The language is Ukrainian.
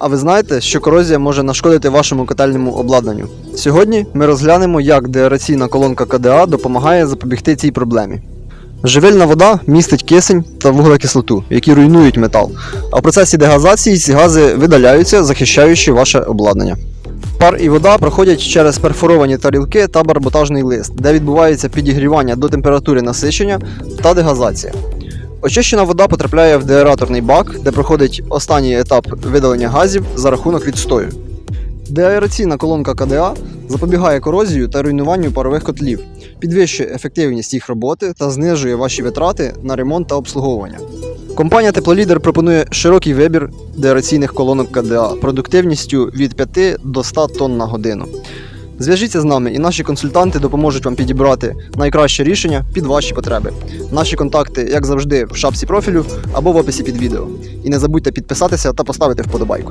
А ви знаєте, що корозія може нашкодити вашому котельному обладнанню? Сьогодні ми розглянемо, як деараційна колонка КДА допомагає запобігти цій проблемі. Живильна вода містить кисень та вуглекислоту, які руйнують метал. А в процесі дегазації ці гази видаляються, захищаючи ваше обладнання. Пар і вода проходять через перфоровані тарілки та барботажний лист, де відбувається підігрівання до температури насичення та дегазація. Очищена вода потрапляє в деаераторний бак, де проходить останній етап видалення газів за рахунок відстою. Деаераційна колонка КДА запобігає корозію та руйнуванню парових котлів, підвищує ефективність їх роботи та знижує ваші витрати на ремонт та обслуговування. Компанія Теплолідер пропонує широкий вибір деараційних колонок КДА продуктивністю від 5 до 100 тонн на годину. Зв'яжіться з нами, і наші консультанти допоможуть вам підібрати найкраще рішення під ваші потреби. Наші контакти, як завжди, в шапці профілю або в описі під відео. І не забудьте підписатися та поставити вподобайку.